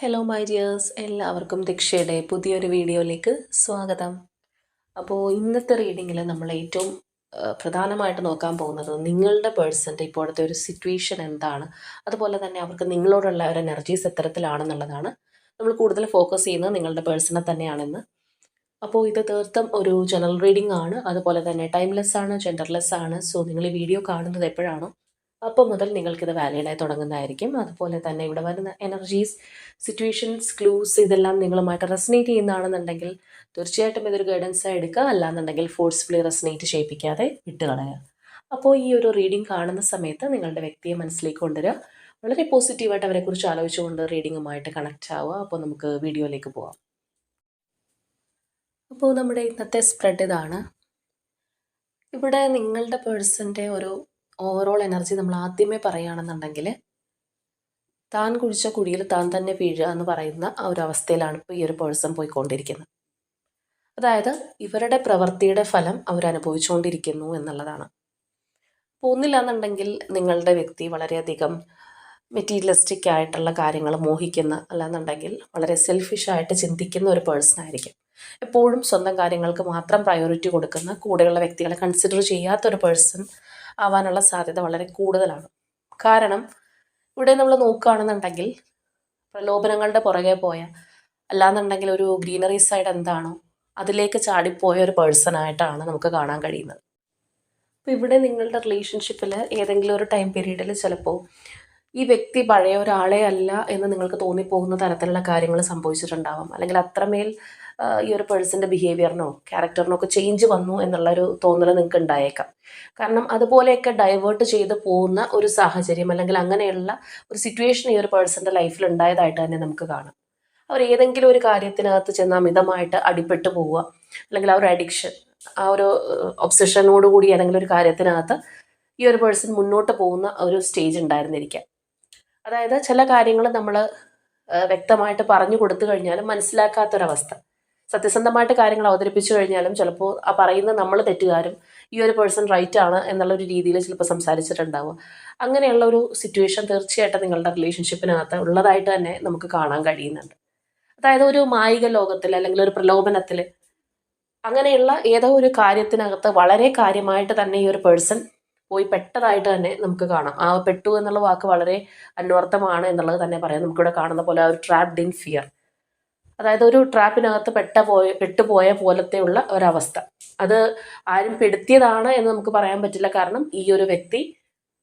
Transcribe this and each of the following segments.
Hello my dears എല്ലാവർക്കും ദീക്ഷയുടെ പുതിയൊരു വീഡിയോയിലേക്ക് സ്വാഗതം. അപ്പോൾ ഇന്നത്തെ റീഡിങ്ങിൽ നമ്മൾ ഏറ്റവും പ്രധാനമായിട്ട് നോക്കാൻ പോകുന്നത് നിങ്ങളുടെ പേഴ്സന്റെ ഇപ്പോഴത്തെ ഒരു സിറ്റുവേഷൻ എന്താണ്? അതുപോലെ തന്നെ അവർക്ക് നിങ്ങളോടുള്ള ഒരു എനർജീസ് എത്തരത്തിലാണെന്നുള്ളതാണ് നമ്മൾ കൂടുതൽ ഫോക്കസ് ചെയ്യുന്നത് നിങ്ങളുടെ പേഴ്സണെ തന്നെയാണെന്ന്. അപ്പോൾ ഇത് തീർത്തും ഒരു ജനറൽ റീഡിംഗ് ആണ്. അതുപോലെ തന്നെ ടൈംലെസ് ആണ് ജെൻഡർലെസ് ആണ്. സോ നിങ്ങൾ ഈ വീഡിയോ കാണുന്നത് എപ്പോഴാണോ അപ്പോൾ മുതൽ നിങ്ങൾക്കിത് വാലിഡായി തുടങ്ങുന്നതായിരിക്കും. അതുപോലെ തന്നെ ഇവിടെ വരുന്ന എനർജീസ് സിറ്റുവേഷൻസ് ക്ലൂസ് ഇതെല്ലാം നിങ്ങളുമായിട്ട് റെസനേറ്റ് ചെയ്യുന്നതാണെന്നുണ്ടെങ്കിൽ തീർച്ചയായിട്ടും ഇതൊരു ഗൈഡൻസ് എടുക്കുക. അല്ലാന്നുണ്ടെങ്കിൽ ഫോഴ്സ്ഫുള്ളി റെസനേറ്റ് ചെയ്യിപ്പിക്കാതെ വിട്ടുകളയുക അപ്പോൾ ഈ ഒരു റീഡിംഗ് കാണുന്ന സമയത്ത് നിങ്ങളുടെ വ്യക്തിയെ മനസ്സിലേക്ക് കൊണ്ടുവരിക. വളരെ പോസിറ്റീവായിട്ട് അവരെക്കുറിച്ച് ആലോചിച്ചുകൊണ്ട് റീഡിങ്ങുമായിട്ട് കണക്റ്റ് ആവുക. അപ്പോൾ നമുക്ക് വീഡിയോയിലേക്ക് പോവാം. അപ്പോൾ നമ്മുടെ ഇന്നത്തെ സ്പ്രെഡ് ഇതാണ്. ഇവിടെ നിങ്ങളുടെ പേഴ്സന്റെ ഒരു ഓവറോൾ എനർജി നമ്മൾ ആദ്യമേ പറയുകയാണെന്നുണ്ടെങ്കിൽ താൻ കുഴിച്ച കുഴിയിൽ താൻ തന്നെ വീഴുക എന്ന് പറയുന്ന ആ ഒരു അവസ്ഥയിലാണ് ഇപ്പോൾ ഈ ഒരു പേഴ്സൺ പോയിക്കൊണ്ടിരിക്കുന്നത്. അതായത് ഇവരുടെ പ്രവൃത്തിയുടെ ഫലം അവർ അനുഭവിച്ചുകൊണ്ടിരിക്കുന്നു എന്നുള്ളതാണ്. അപ്പോൾ ഒന്നില്ലാന്നുണ്ടെങ്കിൽ നിങ്ങളുടെ വ്യക്തി വളരെയധികം മെറ്റീരിയലിസ്റ്റിക് ആയിട്ടുള്ള കാര്യങ്ങൾ മോഹിക്കുന്ന അല്ലാന്നുണ്ടെങ്കിൽ വളരെ സെൽഫിഷ് ആയിട്ട് ചിന്തിക്കുന്ന ഒരു പേഴ്സൺ ആയിരിക്കും. എപ്പോഴും സ്വന്തം കാര്യങ്ങൾക്ക് മാത്രം പ്രയോറിറ്റി കൊടുക്കുന്ന കൂടെയുള്ള വ്യക്തികളെ കൺസിഡർ ചെയ്യാത്ത ഒരു പേഴ്സൺ ആവാനുള്ള സാധ്യത വളരെ കൂടുതലാണ്. കാരണം ഇവിടെ നമ്മൾ നോക്കുകയാണെന്നുണ്ടെങ്കിൽ പ്രലോഭനങ്ങളുടെ പുറകെ പോയ അല്ലാന്നുണ്ടെങ്കിൽ ഒരു ഗ്രീനറി സൈഡ് എന്താണോ അതിലേക്ക് ചാടിപ്പോയ ഒരു പേഴ്സൺ ആയിട്ടാണ് നമുക്ക് കാണാൻ കഴിയുന്നത്. അപ്പോൾ ഇവിടെ നിങ്ങളുടെ റിലേഷൻഷിപ്പിൽ ഏതെങ്കിലും ഒരു ടൈം പീരീഡിൽ ചിലപ്പോൾ ഈ വ്യക്തി പഴയ ഒരാളെ അല്ല എന്ന് നിങ്ങൾക്ക് തോന്നിപ്പോകുന്ന തരത്തിലുള്ള കാര്യങ്ങൾ സംഭവിച്ചിട്ടുണ്ടാവാം. അല്ലെങ്കിൽ അത്രമേൽ ഈ ഒരു പേഴ്സന്റെ ബിഹേവിയറിനോ ക്യാരക്ടറിനോ ഒക്കെ ചേഞ്ച് വന്നു എന്നുള്ളൊരു തോന്നൽ നിങ്ങൾക്ക് ഉണ്ടായേക്കാം കാരണം അതുപോലെയൊക്കെ ഡൈവേർട്ട് ചെയ്ത് പോകുന്ന ഒരു സാഹചര്യം അല്ലെങ്കിൽ അങ്ങനെയുള്ള ഒരു സിറ്റുവേഷൻ ഈ ഒരു പേഴ്സന്റെ ലൈഫിൽ ഉണ്ടായതായിട്ട് തന്നെ നമുക്ക് കാണാം. അവർ ഏതെങ്കിലും ഒരു കാര്യത്തിനകത്ത് ചെന്ന് അമിതമായിട്ട് അടിപ്പെട്ടു പോവുക അല്ലെങ്കിൽ ആ ഒരു അഡിക്ഷൻ ആ ഒരു ഒബ്സഷനോട് കൂടി അല്ലെങ്കിൽ ഒരു കാര്യത്തിനകത്ത് ഈ ഒരു പേഴ്സൺ മുന്നോട്ട് പോകുന്ന ഒരു സ്റ്റേജ് ഉണ്ടായിരുന്നിരിക്കാം. അതായത് ചില കാര്യങ്ങൾ നമ്മൾ വ്യക്തമായിട്ട് പറഞ്ഞു കൊടുത്തു കഴിഞ്ഞാലും മനസ്സിലാക്കാത്തൊരവസ്ഥ. സത്യസന്ധമായിട്ട് കാര്യങ്ങൾ അവതരിപ്പിച്ചു കഴിഞ്ഞാലും ചിലപ്പോൾ ആ പറയുന്ന നമ്മൾ തെറ്റുകാരും ഈ ഒരു പേഴ്സൺ റൈറ്റ് ആണ് എന്നുള്ള ഒരു രീതിയിൽ ചിലപ്പോൾ സംസാരിച്ചിട്ടുണ്ടാവുക അങ്ങനെയുള്ള ഒരു സിറ്റുവേഷൻ തീർച്ചയായിട്ടും നിങ്ങളുടെ റിലേഷൻഷിപ്പിനകത്ത് ഉള്ളതായിട്ട് തന്നെ നമുക്ക് കാണാൻ കഴിയുന്നുണ്ട്. അതായത് ഒരു മായിക ലോകത്തിൽ അല്ലെങ്കിൽ ഒരു പ്രലോഭനത്തിൽ അങ്ങനെയുള്ള ഏതോ ഒരു കാര്യത്തിനകത്ത് വളരെ കാര്യമായിട്ട് തന്നെ ഈ ഒരു പേഴ്സൺ പോയി പെട്ടതായിട്ട് തന്നെ നമുക്ക് കാണാം. ആ പെട്ടു എന്നുള്ള വാക്ക് വളരെ അന്വർത്ഥമാണ് എന്നുള്ളത് തന്നെ പറയാം. നമുക്കിവിടെ കാണുന്ന പോലെ ആ ഒരു ട്രാപ്ഡ് ഇൻ ഫിയർ അതായത് ഒരു ട്രാപ്പിനകത്ത് പെട്ട പോയ പെട്ടുപോയ പോലത്തെയുള്ള ഒരവസ്ഥ. അത് ആരും പെടുത്തിയതാണ് എന്ന് നമുക്ക് പറയാൻ പറ്റില്ല. കാരണം ഈ ഒരു വ്യക്തി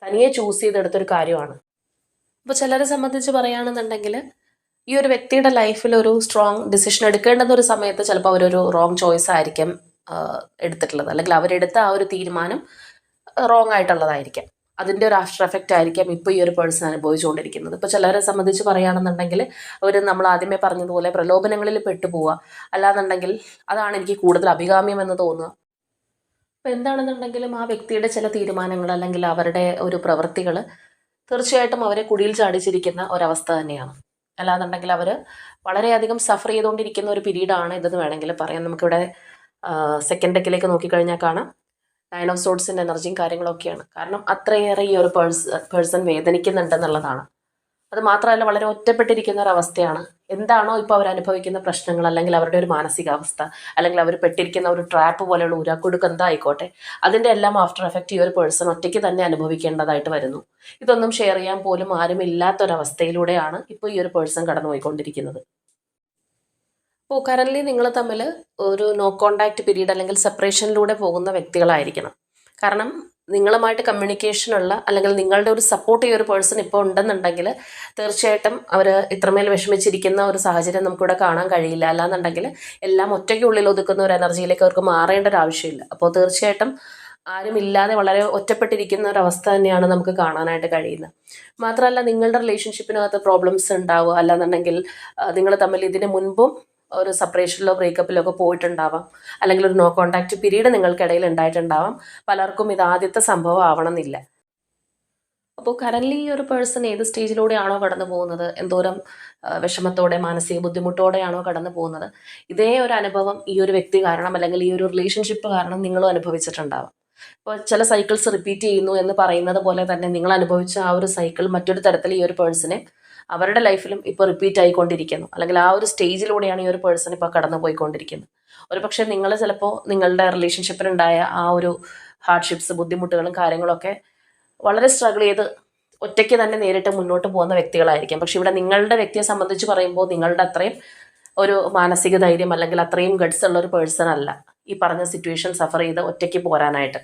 തനിയെ ചൂസ് ചെയ്തെടുത്തൊരു കാര്യമാണ്. അപ്പോൾ ചിലരെ സംബന്ധിച്ച് പറയുകയാണെന്നുണ്ടെങ്കിൽ ഈ ഒരു വ്യക്തിയുടെ ലൈഫിൽ ഒരു സ്ട്രോങ് ഡിസിഷൻ എടുക്കേണ്ടുന്ന ഒരു സമയത്ത് ചിലപ്പോൾ അവരൊരു റോങ് ചോയ്സ് ആയിരിക്കും എടുത്തിട്ടുള്ളത്. അല്ലെങ്കിൽ അവരെടുത്ത ആ ഒരു തീരുമാനം റോങ് ആയിട്ടുള്ളതായിരിക്കാം. അതിന്റെ ഒരു ആഫ്റ്റർ എഫക്റ്റ് ആയിരിക്കാം ഇപ്പോൾ ഈ ഒരു പേഴ്സൺ അനുഭവിച്ചുകൊണ്ടിരിക്കുന്നത്. ഇപ്പോൾ ചിലരെ സംബന്ധിച്ച് പറയുകയാണെന്നുണ്ടെങ്കിൽ അവർ നമ്മൾ ആദ്യമേ പറഞ്ഞതുപോലെ പ്രലോഭനങ്ങളിൽ പെട്ടുപോവുക അല്ലാന്നുണ്ടെങ്കിൽ അതാണ് എനിക്ക് കൂടുതൽ അഭികാമ്യം എന്ന് തോന്നുക. അപ്പോൾ എന്താണെന്നുണ്ടെങ്കിലും ആ വ്യക്തിയുടെ ചില തീരുമാനങ്ങൾ അല്ലെങ്കിൽ അവരുടെ ഒരു പ്രവൃത്തികൾ തീർച്ചയായിട്ടും അവരെ കുടിയിൽ ചാടിച്ചിരിക്കുന്ന ഒരവസ്ഥ തന്നെയാണ്. അല്ലാന്നുണ്ടെങ്കിൽ അവർ വളരെയധികം സഫർ ചെയ്തുകൊണ്ടിരിക്കുന്ന ഒരു പീരീഡാണ് ഇതെന്ന് വേണമെങ്കിൽ പറയാം. നമുക്കിവിടെ സെക്കൻഡ് ഡെക്കിലേക്ക് നോക്കിക്കഴിഞ്ഞാൽ കാണാം. നയൻ ഓഫ് സോഡ്സിന്റെ എനർജിയും കാര്യങ്ങളൊക്കെയാണ്. കാരണം അത്രയേറെ ഈ ഒരു പേഴ്സ് പേഴ്സൺ വേദനിക്കുന്നുണ്ടെന്നുള്ളതാണ്. അത് മാത്രമല്ല വളരെ ഒറ്റപ്പെട്ടിരിക്കുന്ന ഒരു അവസ്ഥയാണ്. എന്താണോ ഇപ്പോൾ അവർ അനുഭവിക്കുന്ന പ്രശ്നങ്ങൾ അല്ലെങ്കിൽ അവരുടെ ഒരു മാനസികാവസ്ഥ അല്ലെങ്കിൽ അവർ പെട്ടിരിക്കുന്ന ഒരു ട്രാപ്പ് പോലെയുള്ള ഉരാക്കുടുക്ക് എന്തായിക്കോട്ടെ അതിന്റെ എല്ലാം ആഫ്റ്റർ എഫക്റ്റ് ഈ ഒരു പേഴ്സൺ ഒറ്റയ്ക്ക് തന്നെ അനുഭവിക്കേണ്ടതായിട്ട് വരുന്നു. ഇതൊന്നും ഷെയർ ചെയ്യാൻ പോലും ആരും ഇല്ലാത്തൊരവസ്ഥയിലൂടെയാണ് ഇപ്പോൾ ഈ ഒരു പേഴ്സൺ കടന്നുപോയിക്കൊണ്ടിരിക്കുന്നത്. അപ്പോൾ കറന്റ്ലി നിങ്ങൾ തമ്മിൽ ഒരു നോ കോണ്ടാക്റ്റ് പീരീഡ് അല്ലെങ്കിൽ സെപ്പറേഷനിലൂടെ പോകുന്ന വ്യക്തികളായിരിക്കണം. കാരണം നിങ്ങളുമായിട്ട് കമ്മ്യൂണിക്കേഷനുള്ള അല്ലെങ്കിൽ നിങ്ങളുടെ ഒരു സപ്പോർട്ട് ഈ ഒരു പേഴ്സൺ ഇപ്പോൾ ഉണ്ടെന്നുണ്ടെങ്കിൽ തീർച്ചയായിട്ടും അവർ ഇത്രമേൽ വിഷമിച്ചിരിക്കുന്ന ഒരു സാഹചര്യം നമുക്കിവിടെ കാണാൻ കഴിയില്ല. അല്ലാന്നുണ്ടെങ്കിൽ എല്ലാം ഒറ്റയ്ക്കുള്ളിൽ ഒതുക്കുന്ന ഒരു എനർജിയിലേക്ക് അവർക്ക് മാറേണ്ട ഒരു ആവശ്യമില്ല. അപ്പോൾ തീർച്ചയായിട്ടും ആരുമില്ലാതെ വളരെ ഒറ്റപ്പെട്ടിരിക്കുന്ന ഒരു അവസ്ഥ തന്നെയാണ് നമുക്ക് കാണാനായിട്ട് കഴിയുന്നത്. മാത്രമല്ല നിങ്ങളുടെ റിലേഷൻഷിപ്പിനകത്ത് പ്രോബ്ലംസ് ഉണ്ടാവുക. അല്ലാന്നുണ്ടെങ്കിൽ നിങ്ങൾ തമ്മിൽ ഇതിന് മുൻപും ഒരു സെപ്പറേഷനിലോ ബ്രേക്കപ്പിലോ ഒക്കെ പോയിട്ടുണ്ടാവാം. അല്ലെങ്കിൽ ഒരു നോ കോണ്ടാക്ട് പീരീഡ് നിങ്ങൾക്കിടയിൽ ഉണ്ടായിട്ടുണ്ടാവാം. പലർക്കും ഇത് ആദ്യത്തെ സംഭവം ആവണമെന്നില്ല. അപ്പോൾ കറന്റ്ലി ഈ ഒരു പേഴ്സൺ ഏത് സ്റ്റേജിലൂടെയാണോ കടന്നു പോകുന്നത്? എന്തോരം വിഷമത്തോടെ മാനസിക ബുദ്ധിമുട്ടോടെയാണോ കടന്നു പോകുന്നത്? ഇതേ ഒരു അനുഭവം ഈ ഒരു വ്യക്തി കാരണം അല്ലെങ്കിൽ ഈ ഒരു റിലേഷൻഷിപ്പ് കാരണം നിങ്ങളും അനുഭവിച്ചിട്ടുണ്ടാവാം. ഇപ്പോൾ ചില സൈക്കിൾസ് റിപ്പീറ്റ് ചെയ്യുന്നു എന്ന് പറയുന്നത് പോലെ തന്നെ നിങ്ങൾ അനുഭവിച്ച ആ ഒരു സൈക്കിൾ മറ്റൊരു തരത്തിൽ ഈ ഒരു പേഴ്സണെ അവരുടെ ലൈഫിലും ഇപ്പോൾ റിപ്പീറ്റ് ആയിക്കൊണ്ടിരിക്കുന്നു. അല്ലെങ്കിൽ ആ ഒരു സ്റ്റേജിലൂടെയാണ് ഈ ഒരു പേഴ്സൺ ഇപ്പോൾ കടന്നു പോയിക്കൊണ്ടിരിക്കുന്നത് ഒരു പക്ഷേ നിങ്ങൾ ചിലപ്പോൾ നിങ്ങളുടെ റിലേഷൻഷിപ്പിലുണ്ടായ ആ ഒരു ഹാർഡ്ഷിപ്സ് ബുദ്ധിമുട്ടുകളും കാര്യങ്ങളൊക്കെ വളരെ സ്ട്രഗിൾ ചെയ്ത് ഒറ്റയ്ക്ക് തന്നെ നേരിട്ട് മുന്നോട്ട് പോകുന്ന വ്യക്തികളായിരിക്കും. പക്ഷെ ഇവിടെ നിങ്ങളുടെ വ്യക്തിയെ സംബന്ധിച്ച് പറയുമ്പോൾ നിങ്ങളുടെ അത്രയും ഒരു മാനസിക ധൈര്യം അല്ലെങ്കിൽ അത്രയും ഗഡ്സ് ഉള്ള ഒരു പേഴ്സൺ അല്ല ഈ പറഞ്ഞ സിറ്റുവേഷൻ സഫർ ചെയ്ത് ഒറ്റയ്ക്ക് പോരാനായിട്ട്.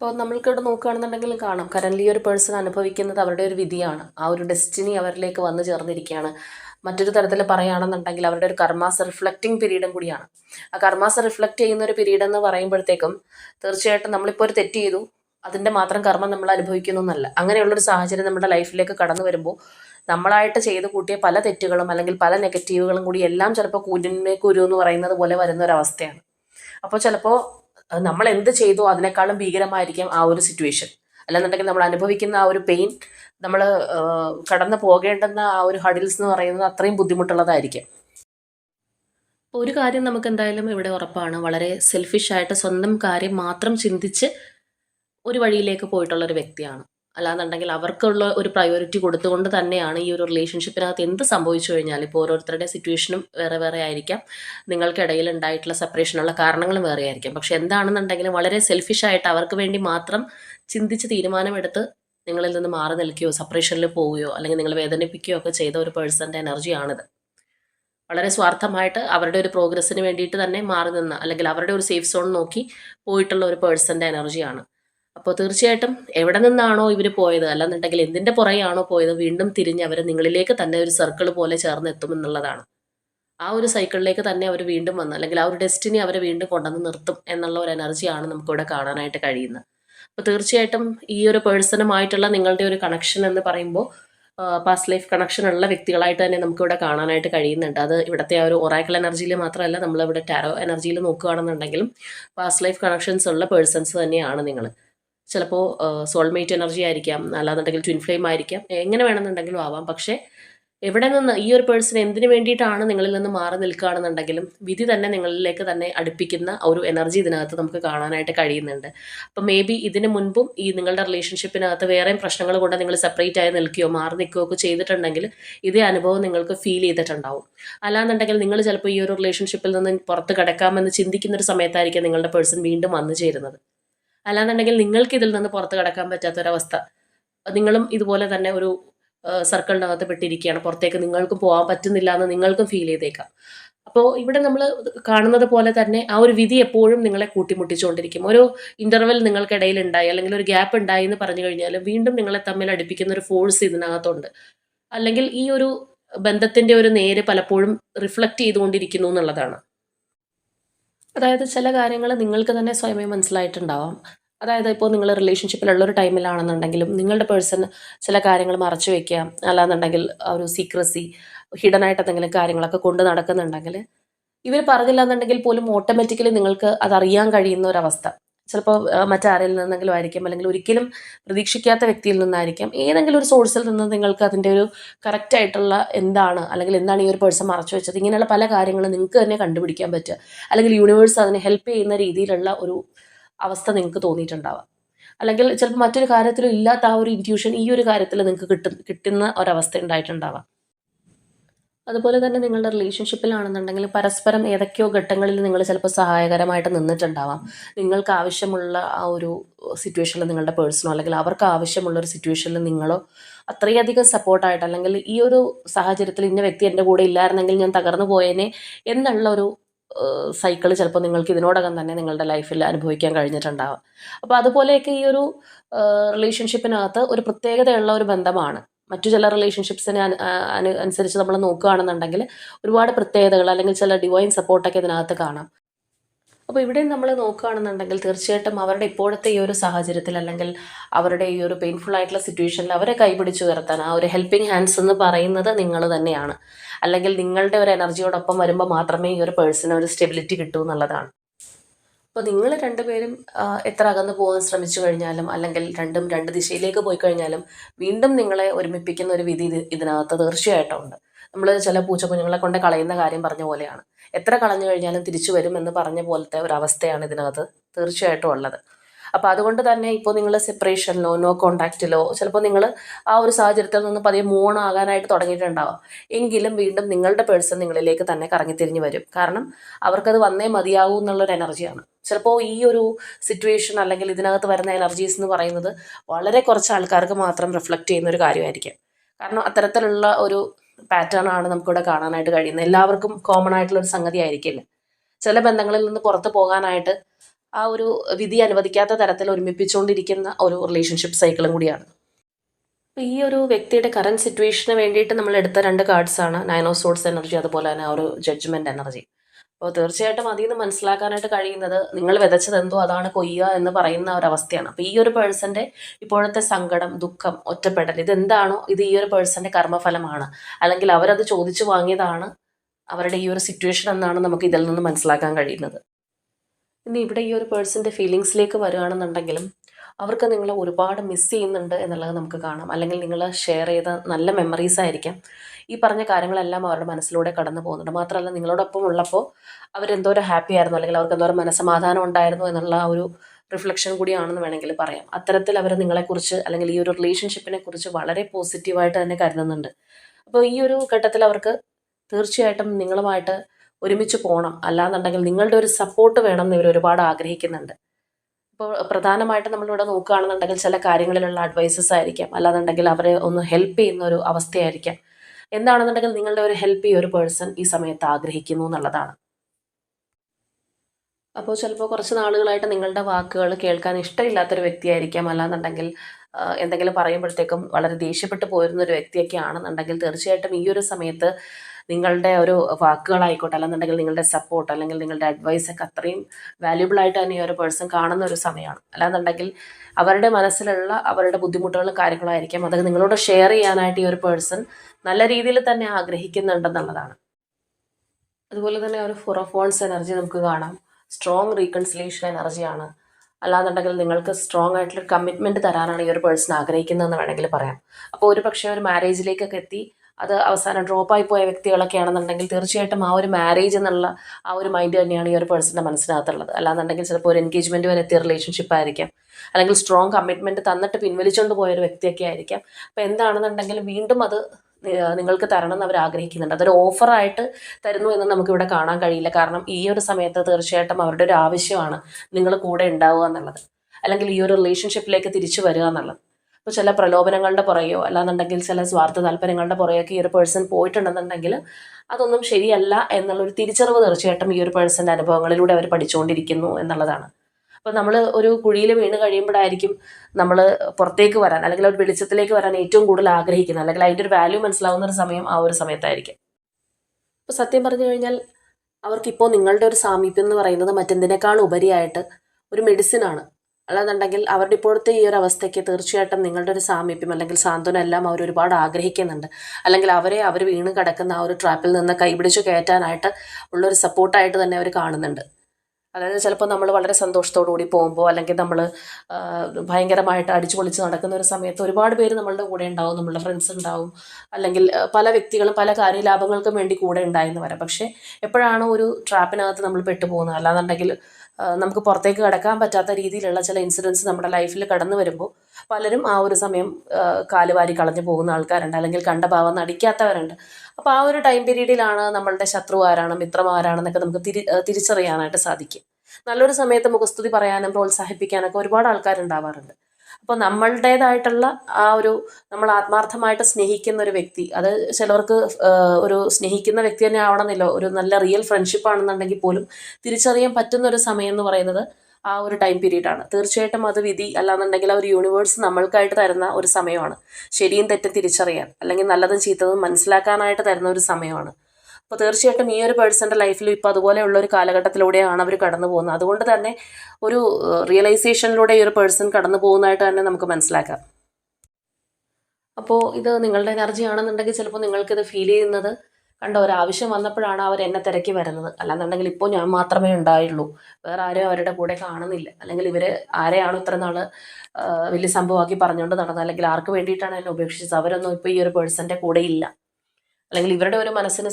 ഇപ്പോൾ നമ്മൾക്കിവിടെ നോക്കുകയാണെന്നുണ്ടെങ്കിൽ കാണാം. കറൻലി ഒരു പേഴ്സൺ അനുഭവിക്കുന്നത് അവരുടെ ഒരു വിധിയാണ്. ആ ഒരു ഡെസ്റ്റിനി അവരിലേക്ക് വന്നു ചേർന്നിരിക്കുകയാണ്. മറ്റൊരു തരത്തിൽ പറയുകയാണെന്നുണ്ടെങ്കിൽ അവരുടെ ഒരു കർമാസ് റിഫ്ലക്റ്റിംഗ് പീരീഡും കൂടിയാണ്. ആ കർമാസ് റിഫ്ലക്റ്റ് ചെയ്യുന്ന ഒരു പീരീഡ് എന്ന് പറയുമ്പോഴത്തേക്കും തീർച്ചയായിട്ടും നമ്മളിപ്പോൾ ഒരു തെറ്റ് ചെയ്തു. അതിന്റെ മാത്രം കർമ്മം നമ്മൾ അനുഭവിക്കുന്നു എന്നല്ല. അങ്ങനെയുള്ളൊരു സാഹചര്യം നമ്മുടെ ലൈഫിലേക്ക് കടന്നു വരുമ്പോൾ നമ്മളായിട്ട് ചെയ്ത് കൂട്ടിയ പല തെറ്റുകളും അല്ലെങ്കിൽ പല നെഗറ്റീവുകളും കൂടി എല്ലാം ചിലപ്പോൾ കുരുന്നെ കുരു എന്ന് പറയുന്നത് പോലെ വരുന്ന ഒരു അവസ്ഥയാണ്. അപ്പോൾ ചിലപ്പോൾ നമ്മൾ എന്ത് ചെയ്തോ അതിനേക്കാളും ഭീകരമായിരിക്കും ആ ഒരു സിറ്റുവേഷൻ അല്ലാന്നുണ്ടെങ്കിൽ നമ്മൾ അനുഭവിക്കുന്ന ആ ഒരു പെയിൻ നമ്മൾ കടന്നു പോകേണ്ടുന്ന ആ ഒരു ഹഡിൽസ് എന്ന് പറയുന്നത് അത്രയും ബുദ്ധിമുട്ടുള്ളതായിരിക്കും. ഒരു കാര്യം നമുക്ക് എന്തായാലും ഇവിടെ ഉറപ്പാണ്. വളരെ സെൽഫിഷായിട്ട് സ്വന്തം കാര്യം മാത്രം ചിന്തിച്ച് ഒരു വഴിയിലേക്ക് പോയിട്ടുള്ള ഒരു വ്യക്തിയാണ്. അല്ലാന്നുണ്ടെങ്കിൽ അവർക്കുള്ള ഒരു പ്രയോറിറ്റി കൊടുത്തുകൊണ്ട് തന്നെയാണ് ഈ ഒരു റിലേഷൻഷിപ്പിനകത്ത് എന്ത് സംഭവിച്ചു കഴിഞ്ഞാൽ ഇപ്പോൾ ഓരോരുത്തരുടെ സിറ്റുവേഷനും വേറെ വേറെ ആയിരിക്കാം. നിങ്ങൾക്കിടയിൽ ഉണ്ടായിട്ടുള്ള സെപ്പറേഷനുള്ള കാരണങ്ങളും വേറെ ആയിരിക്കാം. പക്ഷെ എന്താണെന്നുണ്ടെങ്കിലും വളരെ സെൽഫിഷായിട്ട് അവർക്ക് വേണ്ടി മാത്രം ചിന്തിച്ച് തീരുമാനമെടുത്ത് നിങ്ങളിൽ നിന്ന് മാറി നിൽക്കുകയോ സെപ്പറേഷനിൽ പോവുകയോ അല്ലെങ്കിൽ നിങ്ങൾ വേദനിപ്പിക്കുകയോ ഒക്കെ ചെയ്ത ഒരു പേഴ്സന്റെ എനർജിയാണിത്. വളരെ സ്വാർത്ഥമായിട്ട് അവരുടെ ഒരു പ്രോഗ്രസ്സിന് വേണ്ടിയിട്ട് തന്നെ മാറി നിന്ന അല്ലെങ്കിൽ അവരുടെ ഒരു സേഫ് സോൺ നോക്കി പോയിട്ടുള്ള ഒരു പേഴ്സന്റെ എനർജിയാണ്. അപ്പോൾ തീർച്ചയായിട്ടും എവിടെ നിന്നാണോ ഇവർ പോയത് അല്ലെന്നുണ്ടെങ്കിൽ എന്തിന്റെ പുറകെയാണോ പോയത് വീണ്ടും തിരിഞ്ഞ് അവർ നിങ്ങളിലേക്ക് തന്നെ ഒരു സർക്കിൾ പോലെ ചേർന്ന് എത്തുമെന്നുള്ളതാണ്. ആ ഒരു സൈക്കിളിലേക്ക് തന്നെ അവർ വീണ്ടും വന്ന് അല്ലെങ്കിൽ ആ ഒരു ഡെസ്റ്റിനി അവരെ വീണ്ടും കൊണ്ടുവന്ന് നിർത്തും എന്നുള്ള ഒരു എനർജിയാണ് നമുക്കിവിടെ കാണാനായിട്ട് കഴിയുന്നത്. അപ്പോൾ തീർച്ചയായിട്ടും ഈ ഒരു പേഴ്സണുമായിട്ടുള്ള നിങ്ങളുടെ ഒരു കണക്ഷൻ എന്ന് പറയുമ്പോൾ പാസ്റ്റ് ലൈഫ് കണക്ഷൻ ഉള്ള വ്യക്തികളായിട്ട് തന്നെ നമുക്കിവിടെ കാണാനായിട്ട് കഴിയുന്നുണ്ട്. അത് ഇവിടുത്തെ ആ ഒരു ഒറാക്കൽ എനർജിയിൽ മാത്രമല്ല നമ്മളിവിടെ ടാരോ എനർജിയിൽ നോക്കുകയാണെന്നുണ്ടെങ്കിലും പാസ്റ്റ് ലൈഫ് കണക്ഷൻസ് ഉള്ള പേഴ്സൺസ് തന്നെയാണ് നിങ്ങൾ ചിലപ്പോൾ സോൾമേറ്റ് എനർജി ആയിരിക്കാം അല്ലാന്നുണ്ടെങ്കിൽ ട്വിൻ ഫ്ലെയിം ആയിരിക്കാം. എങ്ങനെ വേണമെന്നുണ്ടെങ്കിലും ആവാം. പക്ഷേ എവിടെ നിന്ന് ഈ ഒരു പേഴ്സൺ എന്തിനു വേണ്ടിയിട്ടാണ് നിങ്ങളിൽ നിന്ന് മാറി നിൽക്കുകയാണെന്നുണ്ടെങ്കിലും വിധി തന്നെ നിങ്ങളിലേക്ക് തന്നെ അടുപ്പിക്കുന്ന ഒരു എനർജി ഇതിനകത്ത് നമുക്ക് കാണാനായിട്ട് കഴിയുന്നുണ്ട്. അപ്പം മേ ബി ഇതിന് മുൻപും ഈ നിങ്ങളുടെ റിലേഷൻഷിപ്പിനകത്ത് വേറെയും പ്രശ്നങ്ങൾ കൊണ്ട് നിങ്ങൾ സെപ്പറേറ്റ് ആയി നിൽക്കുകയോ മാറി നിൽക്കുകയോ ഒക്കെ ചെയ്തിട്ടുണ്ടെങ്കിൽ ഇതേ അനുഭവം നിങ്ങൾക്ക് ഫീൽ ചെയ്തിട്ടുണ്ടാവും. അല്ലാന്നുണ്ടെങ്കിൽ നിങ്ങൾ ചിലപ്പോൾ ഈ ഒരു റിലേഷൻഷിപ്പിൽ നിന്ന് പുറത്ത് കിടക്കാമെന്ന് ചിന്തിക്കുന്ന ഒരു സമയത്തായിരിക്കും നിങ്ങളുടെ പേഴ്സൺ വീണ്ടും വന്നു ചേരുന്നത്. അല്ലാന്നുണ്ടെങ്കിൽ നിങ്ങൾക്ക് ഇതിൽ നിന്ന് പുറത്ത് കടക്കാൻ പറ്റാത്തൊരവസ്ഥ. നിങ്ങളും ഇതുപോലെ തന്നെ ഒരു സർക്കിളിനകത്ത് പെട്ടിരിക്കുകയാണ്. പുറത്തേക്ക് നിങ്ങൾക്കും പോകാൻ പറ്റുന്നില്ല എന്ന് നിങ്ങൾക്കും ഫീൽ ചെയ്തേക്കാം. അപ്പോൾ ഇവിടെ നമ്മൾ കാണുന്നത് പോലെ തന്നെ ആ ഒരു വിധി എപ്പോഴും നിങ്ങളെ കൂട്ടിമുട്ടിച്ചുകൊണ്ടിരിക്കും. ഒരു ഇന്റർവെൽ നിങ്ങൾക്കിടയിൽ ഉണ്ടായി അല്ലെങ്കിൽ ഒരു ഗ്യാപ്പ് ഉണ്ടായി എന്ന് പറഞ്ഞു കഴിഞ്ഞാൽ വീണ്ടും നിങ്ങളെ തമ്മിൽ അടുപ്പിക്കുന്ന ഒരു ഫോഴ്സ് ഇതിനകത്തുണ്ട്. അല്ലെങ്കിൽ ഈ ഒരു ബന്ധത്തിന്റെ ഒരു നേര് പലപ്പോഴും റിഫ്ലക്റ്റ് ചെയ്തുകൊണ്ടിരിക്കുന്നു എന്നുള്ളതാണ്. അതായത് ചില കാര്യങ്ങൾ നിങ്ങൾക്ക് തന്നെ സ്വയമേ മനസ്സിലായിട്ടുണ്ടാവാം. അതായത് ഇപ്പോൾ നിങ്ങൾ റിലേഷൻഷിപ്പിലുള്ള ഒരു ടൈമിലാണെന്നുണ്ടെങ്കിലും നിങ്ങളുടെ പേഴ്സൺ ചില കാര്യങ്ങൾ മറച്ചു വെക്കുക അല്ലാന്നുണ്ടെങ്കിൽ ഒരു സീക്രസി ഹിഡൻ ആയിട്ട് എന്തെങ്കിലും കാര്യങ്ങളൊക്കെ കൊണ്ട് നടക്കുന്നുണ്ടെങ്കിൽ ഇവർ പറഞ്ഞില്ല എന്നുണ്ടെങ്കിൽ പോലും ഓട്ടോമാറ്റിക്കലി നിങ്ങൾക്ക് അതറിയാൻ കഴിയുന്ന ഒരവസ്ഥ ചിലപ്പോൾ മറ്റാരിൽ നിന്നെങ്കിലും ആയിരിക്കും അല്ലെങ്കിൽ ഒരിക്കലും പ്രതീക്ഷിക്കാത്ത വ്യക്തിയിൽ നിന്നായിരിക്കാം. ഏതെങ്കിലും ഒരു സോഴ്സിൽ നിന്ന് നിങ്ങൾക്ക് അതിന്റെ ഒരു കറക്റ്റ് ആയിട്ടുള്ള എന്താണ് അല്ലെങ്കിൽ എന്താണ് ഈ ഒരു പേഴ്സൺ മറച്ചു വെച്ചത് ഇങ്ങനെയുള്ള പല കാര്യങ്ങളും നിങ്ങൾക്ക് തന്നെ കണ്ടുപിടിക്കാൻ പറ്റുക. അല്ലെങ്കിൽ യൂണിവേഴ്സ് അതിനെ ഹെൽപ്പ് ചെയ്യുന്ന രീതിയിലുള്ള ഒരു അവസ്ഥ നിങ്ങൾക്ക് തോന്നിയിട്ടുണ്ടാവാം. അല്ലെങ്കിൽ ചിലപ്പോൾ മറ്റൊരു കാര്യത്തിലും ഇല്ലാത്ത ആ ഒരു ഇന്റ്യൂഷൻ ഈ ഒരു കാര്യത്തിൽ നിങ്ങൾക്ക് കിട്ടും കിട്ടുന്ന ഒരവസ്ഥ ഉണ്ടായിട്ടുണ്ടാവാം. അതുപോലെ തന്നെ നിങ്ങളുടെ റിലേഷൻഷിപ്പിലാണെന്നുണ്ടെങ്കിൽ പരസ്പരം ഏതൊക്കെയോ ഘട്ടങ്ങളിൽ നിങ്ങൾ ചിലപ്പോൾ സഹായകരമായിട്ട് നിന്നിട്ടുണ്ടാവാം. നിങ്ങൾക്ക് ആവശ്യമുള്ള ആ ഒരു സിറ്റുവേഷനിൽ നിങ്ങളുടെ പേഴ്സണോ അല്ലെങ്കിൽ അവർക്ക് ആവശ്യമുള്ള ഒരു സിറ്റുവേഷനിൽ നിങ്ങളോ അത്രയധികം സപ്പോർട്ടായിട്ട് അല്ലെങ്കിൽ ഈ ഒരു സാഹചര്യത്തിൽ ഇന്ന വ്യക്തി എന്റെ കൂടെ ഇല്ലായിരുന്നെങ്കിൽ ഞാൻ തകർന്നു പോയേനെ എന്നുള്ള ഒരു സൈക്കിൾ ചിലപ്പോൾ നിങ്ങൾക്ക് ഇതിനോടകം തന്നെ നിങ്ങളുടെ ലൈഫിൽ അനുഭവിക്കാൻ കഴിഞ്ഞിട്ടുണ്ടാവാം. അപ്പോൾ അതുപോലെയൊക്കെ ഈ ഒരു റിലേഷൻഷിപ്പിനകത്ത് ഒരു പ്രത്യേകതയുള്ള ഒരു ബന്ധമാണ്. മറ്റു ചില റിലേഷൻഷിപ്സിനെ അനു അനുസരിച്ച് നമ്മൾ നോക്കുകയാണെന്നുണ്ടെങ്കിൽ ഒരുപാട് പ്രത്യേകതകൾ അല്ലെങ്കിൽ ചില ഡിവൈൻ സപ്പോർട്ടൊക്കെ ഇതിനകത്ത് കാണാം. അപ്പോൾ ഇവിടെ നമ്മൾ നോക്കുകയാണെന്നുണ്ടെങ്കിൽ തീർച്ചയായിട്ടും അവരുടെ ഇപ്പോഴത്തെ ഈ ഒരു സാഹചര്യത്തിൽ അല്ലെങ്കിൽ അവരുടെ ഈ ഒരു പെയിൻഫുൾ ആയിട്ടുള്ള സിറ്റുവേഷനിൽ അവരെ കൈപിടിച്ച് ഉയർത്താൻ ആ ഒരു ഹെൽപ്പിംഗ് ഹാൻഡ്സ് എന്ന് പറയുന്നത് നിങ്ങൾ തന്നെയാണ്. അല്ലെങ്കിൽ നിങ്ങളുടെ ഒരു എനർജിയോടൊപ്പം വരുമ്പോൾ മാത്രമേ ഈ ഒരു പേഴ്സണ് ഒരു സ്റ്റെബിലിറ്റി കിട്ടൂ എന്നുള്ളതാണ്. അപ്പോൾ നിങ്ങൾ രണ്ടുപേരും എത്ര അകന്നു പോകാൻ ശ്രമിച്ചു കഴിഞ്ഞാലും അല്ലെങ്കിൽ രണ്ടും രണ്ട് ദിശയിലേക്ക് പോയി കഴിഞ്ഞാലും വീണ്ടും നിങ്ങളെ ഒരുമിപ്പിക്കുന്ന ഒരു വിധി ഇത് ഇതിനകത്ത് തീർച്ചയായിട്ടും ഉണ്ട്. നമ്മൾ ചില പൂച്ചക്കുഞ്ഞുങ്ങളെ കൊണ്ട് കളയുന്ന കാര്യം പറഞ്ഞ പോലെയാണ്. എത്ര കളഞ്ഞു കഴിഞ്ഞാലും തിരിച്ചു വരും എന്ന് പറഞ്ഞ പോലത്തെ ഒരു അവസ്ഥയാണ് ഇതിനകത്ത് തീർച്ചയായിട്ടും ഉള്ളത്. അപ്പോൾ അതുകൊണ്ട് തന്നെ ഇപ്പോൾ നിങ്ങൾ സെപ്പറേഷനിലോ നോ കോണ്ടാക്റ്റിലോ ചിലപ്പോൾ നിങ്ങൾ ആ ഒരു സാഹചര്യത്തിൽ നിന്ന് പതിയെ മൂണാകാനായിട്ട് തുടങ്ങിയിട്ടുണ്ടാവാം. എങ്കിലും വീണ്ടും നിങ്ങളുടെ പേഴ്സൺ നിങ്ങളിലേക്ക് തന്നെ കറങ്ങിത്തിരിഞ്ഞ് വരും. കാരണം അവർക്കത് വന്നേ മതിയാകൂ എന്നുള്ളൊരു എനർജിയാണ്. ചിലപ്പോൾ ഈ ഒരു സിറ്റുവേഷൻ അല്ലെങ്കിൽ ഇതിനകത്ത് വരുന്ന എനർജീസ് എന്ന് പറയുന്നത് വളരെ കുറച്ച് ആൾക്കാർക്ക് മാത്രം റിഫ്ലക്റ്റ് ചെയ്യുന്ന ഒരു കാര്യമായിരിക്കും. കാരണം അത്തരത്തിലുള്ള ഒരു പാറ്റേൺ ആണ് നമുക്കിവിടെ കാണാനായിട്ട് കഴിയുന്നത്. എല്ലാവർക്കും കോമൺ ആയിട്ടുള്ള ഒരു സംഗതി ആയിരിക്കില്ല? ചില ബന്ധങ്ങളിൽ നിന്ന് പുറത്ത് പോകാനായിട്ട് ആ ഒരു വിധി അനുവദിക്കാത്ത തരത്തിൽ ഒരുമിപ്പിച്ചുകൊണ്ടിരിക്കുന്ന ഒരു റിലേഷൻഷിപ്പ് സൈക്കിളും കൂടിയാണ്. അപ്പോൾ ഈ ഒരു വ്യക്തിയുടെ കറണ്ട് സിറ്റുവേഷന് വേണ്ടിയിട്ട് നമ്മൾ എടുത്ത രണ്ട് കാർഡ്സാണ് നയൻ ഓഫ് സോഡ്സ് എനർജി അതുപോലെ തന്നെ ആ ഒരു ജഡ്ജ്മെന്റ് എനർജി അപ്പോൾ തീർച്ചയായിട്ടും അതിൽ നിന്ന് മനസ്സിലാക്കാനായിട്ട് കഴിയുന്നത് നിങ്ങൾ വിതച്ചത് എന്തോ അതാണ് കൊയ്യുക എന്ന് പറയുന്ന ഒരവസ്ഥയാണ്. അപ്പോൾ ഈ ഒരു പേഴ്സന്റെ ഇപ്പോഴത്തെ സങ്കടം ദുഃഖം ഒറ്റപ്പെടൽ ഇതെന്താണോ ഇത് ഈ ഒരു പേഴ്സന്റെ കർമ്മഫലമാണ്. അല്ലെങ്കിൽ അവരത് ചോദിച്ചു വാങ്ങിയതാണ് അവരുടെ ഈ ഒരു സിറ്റുവേഷൻ എന്നാണ് നമുക്ക് ഇതിൽ നിന്ന് മനസ്സിലാക്കാൻ കഴിയുന്നത്. ഇനി ഇവിടെ ഈ ഒരു പേഴ്സന്റെ ഫീലിങ്സിലേക്ക് വരികയാണെന്നുണ്ടെങ്കിലും അവർക്ക് നിങ്ങളെ ഒരുപാട് മിസ് ചെയ്യുന്നുണ്ട് എന്നുള്ളത് നമുക്ക് കാണാം. അല്ലെങ്കിൽ നിങ്ങൾ ഷെയർ ചെയ്ത നല്ല മെമ്മറീസ് ആയിരിക്കാം. ഈ പറഞ്ഞ കാര്യങ്ങളെല്ലാം അവരുടെ മനസ്സിലൂടെ കടന്നു പോകുന്നുണ്ട്. മാത്രമല്ല നിങ്ങളോടൊപ്പം ഉള്ളപ്പോൾ അവരെന്തോരം ഹാപ്പി ആയിരുന്നു. അല്ലെങ്കിൽ അവർക്ക് എന്തോരം മനസ്സമാധാനം ഉണ്ടായിരുന്നു എന്നുള്ള ഒരു റിഫ്ലക്ഷൻ കൂടിയാണെന്ന് വേണമെങ്കിൽ പറയാം. അത്തരത്തിൽ അവർ നിങ്ങളെക്കുറിച്ച് അല്ലെങ്കിൽ ഈ ഒരു റിലേഷൻഷിപ്പിനെ കുറിച്ച് വളരെ പോസിറ്റീവായിട്ട് തന്നെ കരുതുന്നുണ്ട്. അപ്പോൾ ഈ ഒരു ഘട്ടത്തിൽ അവർക്ക് തീർച്ചയായിട്ടും നിങ്ങളുമായിട്ട് ഒരുമിച്ച് പോകണം അല്ലാന്നുണ്ടെങ്കിൽ നിങ്ങളുടെ ഒരു സപ്പോർട്ട് വേണം എന്ന് ഇവർ ഒരുപാട് ആഗ്രഹിക്കുന്നുണ്ട്. ഇപ്പോൾ പ്രധാനമായിട്ടും നമ്മളിവിടെ നോക്കുകയാണെന്നുണ്ടെങ്കിൽ ചില കാര്യങ്ങളിലുള്ള അഡ്വൈസസ് ആയിരിക്കാം. അല്ലാന്നുണ്ടെങ്കിൽ അവരെ ഒന്ന് ഹെൽപ്പ് ചെയ്യുന്ന ഒരു അവസ്ഥയായിരിക്കാം. എന്താണെന്നുണ്ടെങ്കിൽ നിങ്ങളുടെ ഒരു ഹെൽപ്പ് ഈ ഒരു പേഴ്സൺ ഈ സമയത്ത് ആഗ്രഹിക്കുന്നു എന്നുള്ളതാണ്. അപ്പോൾ ചിലപ്പോൾ കുറച്ച് നാളുകളായിട്ട് നിങ്ങളുടെ വാക്കുകൾ കേൾക്കാൻ ഇഷ്ടമില്ലാത്തൊരു വ്യക്തിയായിരിക്കാം. അല്ലാന്നുണ്ടെങ്കിൽ എന്തെങ്കിലും പറയുമ്പോഴത്തേക്കും വളരെ ദേഷ്യപ്പെട്ടു പോയിരുന്ന ഒരു വ്യക്തിയൊക്കെ ആണെന്നുണ്ടെങ്കിൽ തീർച്ചയായിട്ടും ഈ ഒരു സമയത്ത് നിങ്ങളുടെ ഒരു വാക്കുകളായിക്കോട്ടെ അല്ലെന്നുണ്ടെങ്കിൽ നിങ്ങളുടെ സപ്പോർട്ട് അല്ലെങ്കിൽ നിങ്ങളുടെ അഡ്വൈസ് ഒക്കെ അത്രയും വാല്യുബിൾ ആയിട്ട് തന്നെ ഈ ഒരു പേഴ്സൺ കാണുന്ന ഒരു സമയമാണ്. അല്ലാന്നുണ്ടെങ്കിൽ അവരുടെ മനസ്സിലുള്ള അവരുടെ ബുദ്ധിമുട്ടുകളും കാര്യങ്ങളായിരിക്കും. അതൊക്കെ നിങ്ങളോട് ഷെയർ ചെയ്യാനായിട്ട് ഈ ഒരു പേഴ്സൺ നല്ല രീതിയിൽ തന്നെ ആഗ്രഹിക്കുന്നുണ്ടെന്നുള്ളതാണ്. അതുപോലെ തന്നെ ഒരു ഫുറഫോൺസ് എനർജി നമുക്ക് കാണാം. സ്ട്രോങ് റീകൺസിലേഷൻ എനർജിയാണ് അല്ലാന്നുണ്ടെങ്കിൽ നിങ്ങൾക്ക് സ്ട്രോങ് ആയിട്ടുള്ള കമ്മിറ്റ്മെന്റ് തരാനാണ് ഈ ഒരു പേഴ്സൺ ആഗ്രഹിക്കുന്നതെന്ന് വേണമെങ്കിൽ പറയാം. അപ്പോൾ ഒരു പക്ഷേ ഒരു മാരേജിലേക്കൊക്കെ എത്തി അത് അവസാനം ഡ്രോപ്പ് ആയി പോയ വ്യക്തികളൊക്കെ ആണെന്നുണ്ടെങ്കിൽ തീർച്ചയായിട്ടും ആ ഒരു മാരേജ് എന്നുള്ള ആ ഒരു മൈൻഡ് തന്നെയാണ് ഈ ഒരു പേഴ്സന്റെ മനസ്സിനകത്തുള്ളത്. അല്ലാന്നുണ്ടെങ്കിൽ ചിലപ്പോൾ ഒരു എൻഗേജ്മെന്റ് വരെ എത്തിയ റിലേഷൻഷിപ്പ് ആയിരിക്കാം. അല്ലെങ്കിൽ സ്ട്രോങ് കമ്മിറ്റ്മെന്റ് തന്നിട്ട് പിൻവലിച്ചുകൊണ്ട് പോയൊരു വ്യക്തിയൊക്കെ ആയിരിക്കാം. അപ്പോൾ എന്താണെന്നുണ്ടെങ്കിൽ വീണ്ടും അത് നിങ്ങൾക്ക് തരണം എന്ന് അവർ ആഗ്രഹിക്കുന്നുണ്ട്. അതൊരു ഓഫറായിട്ട് തരുന്നു എന്ന് നമുക്കിവിടെ കാണാൻ കഴിയില്ല. കാരണം ഈ ഒരു സമയത്ത് തീർച്ചയായിട്ടും അവരുടെ ഒരു ആവശ്യമാണ് നിങ്ങൾ കൂടെ ഉണ്ടാവുക എന്നുള്ളത്. അല്ലെങ്കിൽ ഈ ഒരു റിലേഷൻഷിപ്പിലേക്ക് തിരിച്ചു വരിക എന്നുള്ളത്. അപ്പോൾ ചില പ്രലോഭനങ്ങളുടെ പുറകെയോ അല്ലാന്നുണ്ടെങ്കിൽ ചില സ്വാർത്ഥ താല്പര്യങ്ങളുടെ പുറകെയൊക്കെ ഈ ഒരു പേഴ്സൺ പോയിട്ടുണ്ടെന്നുണ്ടെങ്കിൽ അതൊന്നും ശരിയല്ല എന്നുള്ളൊരു തിരിച്ചറിവ് തീർച്ചയായിട്ടും ഈ ഒരു പേഴ്സന്റെ അനുഭവങ്ങളിലൂടെ അവർ പഠിച്ചുകൊണ്ടിരിക്കുന്നു എന്നുള്ളതാണ്. അപ്പോൾ നമ്മൾ ഒരു കുഴിയിൽ വീണ് കഴിയുമ്പോഴായിരിക്കും നമ്മൾ പുറത്തേക്ക് വരാൻ അല്ലെങ്കിൽ ഒരു വെളിച്ചത്തിലേക്ക് വരാൻ ഏറ്റവും കൂടുതൽ ആഗ്രഹിക്കുന്നത് അല്ലെങ്കിൽ അതിന്റെ ഒരു വാല്യൂ മനസ്സിലാവുന്ന ഒരു സമയം ആ ഒരു സമയത്തായിരിക്കും. അപ്പോൾ സത്യം പറഞ്ഞു കഴിഞ്ഞാൽ അവർക്കിപ്പോൾ നിങ്ങളുടെ ഒരു സാമീപ്യം എന്ന് പറയുന്നത് മറ്റെന്തിനേക്കാൾ ഉപരിയായിട്ട് ഒരു മെഡിസിനാണ് അല്ലാന്നുണ്ടെങ്കിൽ അവരുടെ ഇപ്പോഴത്തെ ഈ ഒരു അവസ്ഥയ്ക്ക് തീർച്ചയായിട്ടും നിങ്ങളുടെ ഒരു സാമീപ്യം അല്ലെങ്കിൽ സാന്ത്വനം എല്ലാം അവർ ഒരുപാട് ആഗ്രഹിക്കുന്നുണ്ട്. അല്ലെങ്കിൽ അവരെ അവർ വീണ് കിടക്കുന്ന ആ ഒരു ട്രാപ്പിൽ നിന്ന് കൈപിടിച്ച് കയറ്റാനായിട്ട് ഉള്ളൊരു സപ്പോർട്ടായിട്ട് തന്നെ അവർ കാണുന്നുണ്ട്. അതായത് ചിലപ്പോൾ നമ്മൾ വളരെ സന്തോഷത്തോടു കൂടി പോകുമ്പോൾ അല്ലെങ്കിൽ നമ്മൾ ഭയങ്കരമായിട്ട് അടിച്ചു പൊളിച്ച് നടക്കുന്ന ഒരു സമയത്ത് ഒരുപാട് പേര് നമ്മളുടെ കൂടെ ഉണ്ടാവും നമ്മളുടെ ഫ്രണ്ട്സ് ഉണ്ടാവും. അല്ലെങ്കിൽ പല വ്യക്തികളും പല കാര്യലാഭങ്ങൾക്കും വേണ്ടി കൂടെ ഉണ്ടായെന്ന് വരാം പക്ഷേ എപ്പോഴാണോ ഒരു ട്രാപ്പിനകത്ത് നമ്മൾ പെട്ടുപോകുന്നത്? അല്ലാന്നുണ്ടെങ്കിൽ നമുക്ക് പുറത്തേക്ക് കടക്കാൻ പറ്റാത്ത രീതിയിലുള്ള ചില ഇൻസിഡൻസ് നമ്മുടെ ലൈഫിൽ കടന്നു വരുമ്പോൾ പലരും ആ ഒരു സമയം കാലുവാരി കളഞ്ഞു പോകുന്ന ആൾക്കാരുണ്ട്. അല്ലെങ്കിൽ കണ്ട ഭാവം നടിക്കാത്തവരുണ്ട്. അപ്പോൾ ആ ഒരു ടൈം പീരീഡിലാണ് നമ്മളുടെ ശത്രു ആരാണ് മിത്രം ആരാണെന്നൊക്കെ നമുക്ക് തിരി തിരിച്ചറിയാനായിട്ട് സാധിക്കും. നല്ലൊരു സമയത്ത് മുഖസ്തുതി പറയാനും പ്രോത്സാഹിപ്പിക്കാനൊക്കെ ഒരുപാട് ആൾക്കാരുണ്ടാവാറുണ്ട്. അപ്പോൾ നമ്മളുടേതായിട്ടുള്ള ആ ഒരു നമ്മൾ ആത്മാർത്ഥമായിട്ട് സ്നേഹിക്കുന്ന ഒരു വ്യക്തി അത് ചിലവർക്ക് ഒരു സ്നേഹിക്കുന്ന വ്യക്തി തന്നെ ആവണമെന്നില്ല. ഒരു നല്ല റിയൽ ഫ്രണ്ട്ഷിപ്പ് ആണെന്നുണ്ടെങ്കിൽ പോലും തിരിച്ചറിയാൻ പറ്റുന്ന ഒരു സമയം എന്ന് പറയുന്നത് ആ ഒരു ടൈം പീരീഡാണ് തീർച്ചയായിട്ടും അത് വിധി അല്ലാന്നുണ്ടെങ്കിൽ ആ ഒരു യൂണിവേഴ്സ് നമ്മൾക്കായിട്ട് തരുന്ന ഒരു സമയമാണ്. ശരിയും തെറ്റും തിരിച്ചറിയാൻ അല്ലെങ്കിൽ നല്ലതും ചീത്തതും മനസ്സിലാക്കാനായിട്ട് തരുന്ന ഒരു സമയമാണ്. അപ്പോൾ തീർച്ചയായിട്ടും ഈ ഒരു പേഴ്സന്റെ ലൈഫിൽ ഇപ്പോൾ അതുപോലെയുള്ള ഒരു കാലഘട്ടത്തിലൂടെയാണ് അവർ കടന്നു പോകുന്നത്. അതുകൊണ്ട് തന്നെ ഒരു റിയലൈസേഷനിലൂടെ ഈ ഒരു പേഴ്സൺ കടന്നു പോകുന്നതായിട്ട് തന്നെ നമുക്ക് മനസ്സിലാക്കാം. അപ്പോൾ ഇത് നിങ്ങളുടെ എനർജി ആണെന്നുണ്ടെങ്കിൽ ചിലപ്പോൾ നിങ്ങൾക്കിത് ഫീൽ ചെയ്യുന്നത് കണ്ടോ ഒരു ആവശ്യം വന്നപ്പോഴാണ് അവർ എന്നെ തിരക്കി വരുന്നത്. അല്ലാന്നുണ്ടെങ്കിൽ ഇപ്പോൾ ഞാൻ മാത്രമേ ഉണ്ടായുള്ളൂ. വേറെ ആരും അവരുടെ കൂടെ കാണുന്നില്ല. അല്ലെങ്കിൽ ഇവർ ആരെയാണോ ഇത്ര നാൾ വലിയ സംഭവമാക്കി പറഞ്ഞുകൊണ്ട് നടന്നത്. അല്ലെങ്കിൽ ആർക്ക് വേണ്ടിയിട്ടാണ് എന്നെ ഉപേക്ഷിച്ചത്? അവരൊന്നും ഇപ്പോൾ ഈ ഒരു പേഴ്സന്റെ കൂടെ ഇല്ല. അല്ലെങ്കിൽ ഇവരുടെ ഒരു മനസ്സിന്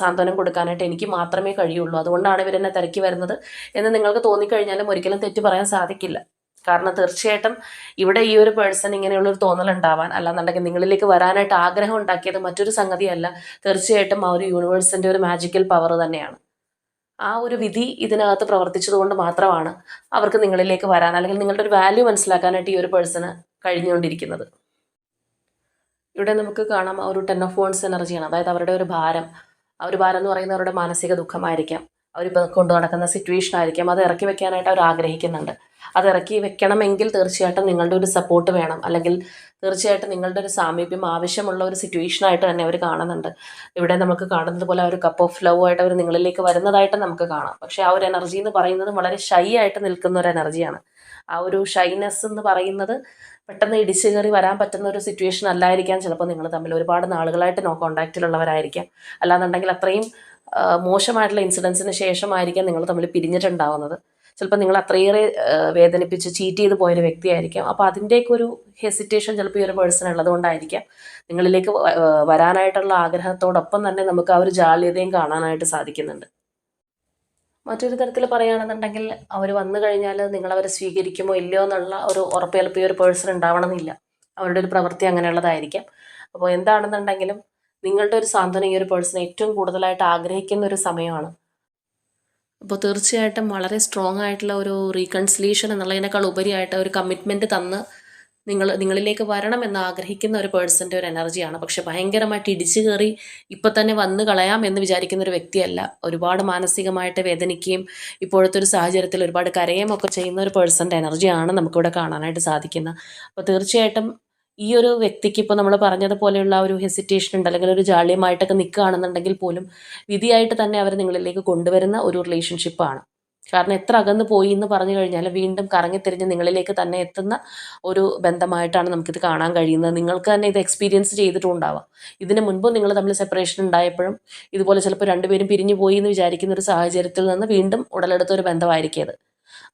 സാന്ത്വനം കൊടുക്കാനായിട്ട് എനിക്ക് മാത്രമേ കഴിയുള്ളൂ. അതുകൊണ്ടാണ് ഇവരെന്നെ തിരക്കി വരുന്നത് എന്ന് നിങ്ങൾക്ക് തോന്നിക്കഴിഞ്ഞാലും ഒരിക്കലും തെറ്റ് പറയാൻ സാധിക്കില്ല. കാരണം തീർച്ചയായിട്ടും ഇവിടെ ഈ ഒരു പേഴ്സൺ ഇങ്ങനെയുള്ള ഒരു തോന്നൽ ഉണ്ടാവാൻ അല്ലാന്നുണ്ടെങ്കിൽ നിങ്ങളിലേക്ക് വരാനായിട്ട് ആഗ്രഹം ഉണ്ടാക്കിയത് മറ്റൊരു സംഗതിയല്ല. തീർച്ചയായിട്ടും ആ ഒരു യൂണിവേഴ്സിന്റെ ഒരു മാജിക്കൽ പവർ തന്നെയാണ്. ആ ഒരു വിധി ഇതിനകത്ത് പ്രവർത്തിച്ചതുകൊണ്ട് മാത്രമാണ് അവർക്ക് നിങ്ങളിലേക്ക് വരാൻ അല്ലെങ്കിൽ നിങ്ങളുടെ ഒരു വാല്യൂ മനസ്സിലാക്കാനായിട്ട് ഈ ഒരു പേഴ്സണ് കഴിഞ്ഞുകൊണ്ടിരിക്കുന്നത്. ഇവിടെ നമുക്ക് കാണാം ഒരു ടെൻ ഓഫ് വോൺസ് എനർജിയാണ് അതായത് അവരുടെ ഒരു ഭാരം ആ ഒരു ഭാരം എന്ന് പറയുന്നത് അവരുടെ മാനസിക ദുഃഖമായിരിക്കാം. അവരിപ്പോൾ കൊണ്ടു നടക്കുന്ന സിറ്റുവേഷൻ ആയിരിക്കാം. അത് ഇറക്കി വെക്കാനായിട്ട് അവർ ആഗ്രഹിക്കുന്നുണ്ട്. അത് ഇറക്കി വെക്കണമെങ്കിൽ തീർച്ചയായിട്ടും നിങ്ങളുടെ ഒരു സപ്പോർട്ട് വേണം. അല്ലെങ്കിൽ തീർച്ചയായിട്ടും നിങ്ങളുടെ ഒരു സാമീപ്യം ആവശ്യമുള്ള ഒരു സിറ്റുവേഷനായിട്ട് തന്നെ അവർ കാണുന്നുണ്ട്. ഇവിടെ നമുക്ക് കാണുന്നത് പോലെ ഒരു കപ്പ് ഓഫ് ലവ് ആയിട്ട് അവർ നിങ്ങളിലേക്ക് വരുന്നതായിട്ട് നമുക്ക് കാണാം. പക്ഷേ ആ ഒരു എനർജി എന്ന് പറയുന്നത് വളരെ ഷൈ ആയിട്ട് നിൽക്കുന്ന ഒരു എനർജിയാണ് ആ ഒരു ഷൈനെസ് എന്ന് പറയുന്നത് പെട്ടെന്ന് ഇടിച്ചു കയറി വരാൻ പറ്റുന്ന ഒരു സിറ്റുവേഷൻ അല്ലായിരിക്കാം. ചിലപ്പോൾ നിങ്ങൾ തമ്മിൽ ഒരുപാട് നാളുകളായിട്ട് നോ കോണ്ടാക്റ്റിലുള്ളവരായിരിക്കാം അല്ലാന്നുണ്ടെങ്കിൽ അത്രയും മോശമായിട്ടുള്ള ഇൻസിഡൻസിന് ശേഷമായിരിക്കാം നിങ്ങൾ തമ്മിൽ പിരിഞ്ഞിട്ടുണ്ടാവുന്നത്. ചിലപ്പോൾ നിങ്ങൾ അത്രയേറെ വേദനിപ്പിച്ച് ചീറ്റ് ചെയ്ത് പോയൊരു വ്യക്തിയായിരിക്കാം. അപ്പോൾ അതിന്റെയൊക്കെ ഒരു ഹെസിറ്റേഷൻ ചിലപ്പോൾ ഈ ഒരു പേഴ്സൺ ഉള്ളതുകൊണ്ടായിരിക്കാം. നിങ്ങളിലേക്ക് വരാനായിട്ടുള്ള ആഗ്രഹത്തോടൊപ്പം തന്നെ നമുക്ക് ആ ഒരു ജാള്യതയും കാണാനായിട്ട് സാധിക്കുന്നുണ്ട്. മറ്റൊരു തരത്തിൽ പറയുകയാണെന്നുണ്ടെങ്കിൽ അവർ വന്നു കഴിഞ്ഞാൽ നിങ്ങളവരെ സ്വീകരിക്കുമോ ഇല്ലയോ എന്നുള്ള ഒരു ഉറപ്പ് ചിലപ്പോൾ ഒരു പേഴ്സൺ ഉണ്ടാവണമെന്നില്ല. അവരുടെ ഒരു പ്രവൃത്തി അങ്ങനെയുള്ളതായിരിക്കാം. അപ്പോൾ എന്താണെന്നുണ്ടെങ്കിലും നിങ്ങളുടെ ഒരു സാന്ത്വനം ഈ ഒരു പേഴ്സൺ ഏറ്റവും കൂടുതലായിട്ട് ആഗ്രഹിക്കുന്ന ഒരു സമയമാണ്. അപ്പോൾ തീർച്ചയായിട്ടും വളരെ സ്ട്രോങ് ആയിട്ടുള്ള ഒരു റീകൺസിലേഷൻ എന്നുള്ളതിനേക്കാൾ ഉപരിയായിട്ട് ഒരു കമ്മിറ്റ്മെന്റ് തന്ന് നിങ്ങൾ നിങ്ങളിലേക്ക് വരണം എന്ന് ആഗ്രഹിക്കുന്ന ഒരു പേഴ്സന്റെ ഒരു എനർജിയാണ്. പക്ഷെ ഭയങ്കരമായിട്ട് ഇടിച്ചു കയറി ഇപ്പം തന്നെ വന്ന് കളയാം എന്ന് വിചാരിക്കുന്ന ഒരു വ്യക്തിയല്ല. ഒരുപാട് മാനസികമായിട്ട് വേദനിക്കുകയും ഇപ്പോഴത്തെ ഒരു സാഹചര്യത്തിൽ ഒരുപാട് കരയുകയും ഒക്കെ ചെയ്യുന്ന ഒരു പേഴ്സന്റെ എനർജിയാണ് നമുക്കിവിടെ കാണാനായിട്ട് സാധിക്കുന്നത്. അപ്പോൾ തീർച്ചയായിട്ടും ഈ ഒരു വ്യക്തിക്ക് ഇപ്പോൾ നമ്മൾ പറഞ്ഞതുപോലെയുള്ള ഒരു ഹെസിറ്റേഷൻ ഉണ്ട് അല്ലെങ്കിൽ ഒരു ജാള്യമായിട്ടൊക്കെ നിൽക്കുകയാണെന്നുണ്ടെങ്കിൽ പോലും വിധിയായിട്ട് തന്നെ അവർ നിങ്ങളിലേക്ക് കൊണ്ടുവരുന്ന ഒരു റിലേഷൻഷിപ്പാണ്. കാരണം എത്ര അകന്ന് പോയി എന്ന് പറഞ്ഞു കഴിഞ്ഞാൽ വീണ്ടും കറങ്ങിത്തിരിഞ്ഞ് നിങ്ങളിലേക്ക് തന്നെ എത്തുന്ന ഒരു ബന്ധമായിട്ടാണ് നമുക്കിത് കാണാൻ കഴിയുന്നത്. നിങ്ങൾക്ക് തന്നെ ഇത് എക്സ്പീരിയൻസ് ചെയ്തിട്ടുണ്ടാവാം. ഇതിന് മുൻപ് നിങ്ങൾ തമ്മിൽ സെപ്പറേഷൻ ഉണ്ടായപ്പോഴും ഇതുപോലെ ചിലപ്പോൾ രണ്ടുപേരും പിരിഞ്ഞു പോയി എന്ന് വിചാരിക്കുന്ന ഒരു സാഹചര്യത്തിൽ നിന്ന് വീണ്ടും ഉടലെടുത്ത ഒരു ബന്ധമായിരിക്കും അത്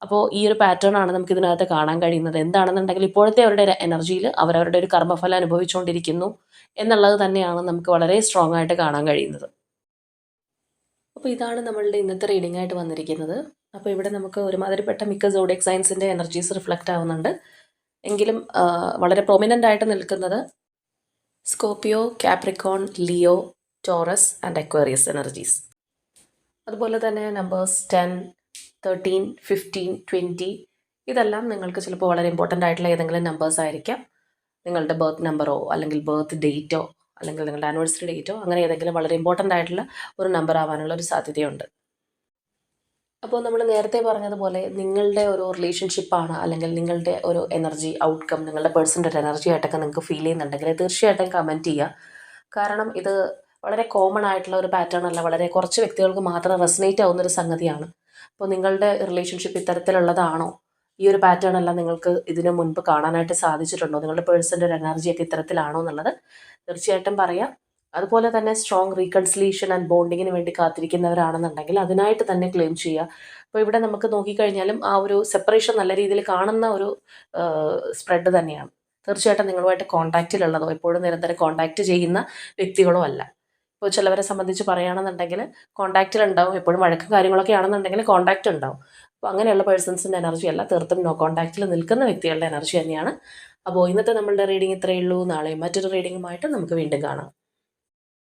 അപ്പോൾ ഈ ഒരു പാറ്റേൺ ആണ് നമുക്ക് ഇതിനകത്ത് കാണാൻ കഴിയുന്നത്. എന്താണെന്നുണ്ടെങ്കിൽ ഇപ്പോഴത്തെ അവരുടെ എനർജിയിൽ അവരവരുടെ ഒരു കർമ്മഫലം അനുഭവിച്ചുകൊണ്ടിരിക്കുന്നു എന്നുള്ളത് തന്നെയാണ് നമുക്ക് വളരെ സ്ട്രോങ് ആയിട്ട് കാണാൻ കഴിയുന്നത്. അപ്പോൾ ഇതാണ് നമ്മളുടെ ഇന്നത്തെ റീഡിംഗ് ആയിട്ട് വന്നിരിക്കുന്നത്. അപ്പോൾ ഇവിടെ നമുക്ക് ഒരുമാതിരിപ്പെട്ട മിക്ക സോഡിയക് സയൻസിന്റെ എനർജീസ് റിഫ്ലക്റ്റ് ആവുന്നുണ്ട്. എങ്കിലും വളരെ പ്രൊമിനന്റ് ആയിട്ട് നിൽക്കുന്നത് Scorpio Capricorn Leo Taurus and Aquarius energies അതുപോലെ തന്നെ numbers ten thirteen fifteen twenty ഇതെല്ലാം നിങ്ങൾക്ക് ചിലപ്പോൾ വളരെ ഇമ്പോർട്ടന്റ് ആയിട്ടുള്ള ഏതെങ്കിലും നമ്പേഴ്സ് ആയിരിക്കാം. നിങ്ങളുടെ ബർത്ത് നമ്പറോ അല്ലെങ്കിൽ ബർത്ത് ഡേറ്റോ അല്ലെങ്കിൽ നിങ്ങളുടെ ആനിവേഴ്സറി ഡേറ്റോ അങ്ങനെ ഏതെങ്കിലും വളരെ ഇമ്പോർട്ടന്റ് ആയിട്ടുള്ള ഒരു നമ്പർ ആവാനുള്ള ഒരു സാധ്യതയുണ്ട്. അപ്പോൾ നമ്മൾ നേരത്തെ പറഞ്ഞതുപോലെ നിങ്ങളുടെ ഒരു റിലേഷൻഷിപ്പാണ് അല്ലെങ്കിൽ നിങ്ങളുടെ ഒരു എനർജി ഔട്ട്കം നിങ്ങളുടെ പേഴ്സന്റെ ഒരു എനർജി ആയിട്ടൊക്കെ നിങ്ങൾക്ക് ഫീൽ ചെയ്യുന്നുണ്ടെങ്കിൽ തീർച്ചയായിട്ടും കമന്റ് ചെയ്യുക. കാരണം ഇത് വളരെ കോമൺ ആയിട്ടുള്ള ഒരു പാറ്റേൺ അല്ല വളരെ കുറച്ച് വ്യക്തികൾക്ക് മാത്രം റെസനേറ്റ് ആവുന്ന ഒരു സംഗതിയാണ്. അപ്പോൾ നിങ്ങളുടെ റിലേഷൻഷിപ്പ് ഇത്തരത്തിലുള്ളതാണോ? ഈ ഒരു പാറ്റേൺ എല്ലാം നിങ്ങൾക്ക് ഇതിനു മുൻപ് കാണാനായിട്ട് സാധിച്ചിട്ടുണ്ടോ? നിങ്ങളുടെ പേഴ്സന്റെ ഒരു എനർജിയൊക്കെ ഇത്തരത്തിലാണോ എന്നുള്ളത് തീർച്ചയായിട്ടും പറയാം. അതുപോലെ തന്നെ സ്ട്രോങ് റീകൺസിലേഷൻ ആൻഡ് ബോണ്ടിങ്ങിന് വേണ്ടി കാത്തിരിക്കുന്നവരാണെന്നുണ്ടെങ്കിൽ അതിനായിട്ട് തന്നെ ക്ലെയിം ചെയ്യുക. അപ്പോൾ ഇവിടെ നമുക്ക് നോക്കിക്കഴിഞ്ഞാലും ആ ഒരു സെപ്പറേഷൻ നല്ല രീതിയിൽ കാണുന്ന ഒരു സ്പ്രെഡ് തന്നെയാണ്. തീർച്ചയായിട്ടും നിങ്ങളുമായിട്ട് കോൺടാക്റ്റിലുള്ളതോ എപ്പോഴും നിരന്തരം കോൺടാക്റ്റ് ചെയ്യുന്ന വ്യക്തികളോ അല്ല. ഇപ്പോൾ ചിലവരെ സംബന്ധിച്ച് പറയുകയാണെന്നുണ്ടെങ്കിൽ കോൺടാക്റ്റിൽ ഉണ്ടാവും എപ്പോഴും വഴക്കും കാര്യങ്ങളൊക്കെ ആണെന്നുണ്ടെങ്കിൽ കോൺടാക്റ്റ് ഉണ്ടാവും. അപ്പോൾ അങ്ങനെയുള്ള പേഴ്സൺസിന്റെ എനർജി അല്ല. തീർത്തും നോ കോൺടാക്റ്റിൽ നിൽക്കുന്ന വ്യക്തികളുടെ എനർജി തന്നെയാണ്. അപ്പോൾ ഇന്നത്തെ നമ്മളുടെ റീഡിംഗ് ഇത്രയേ ഉള്ളൂ. നാളെ മറ്റൊരു റീഡിങ്ങുമായിട്ട് നമുക്ക് വീണ്ടും കാണാം.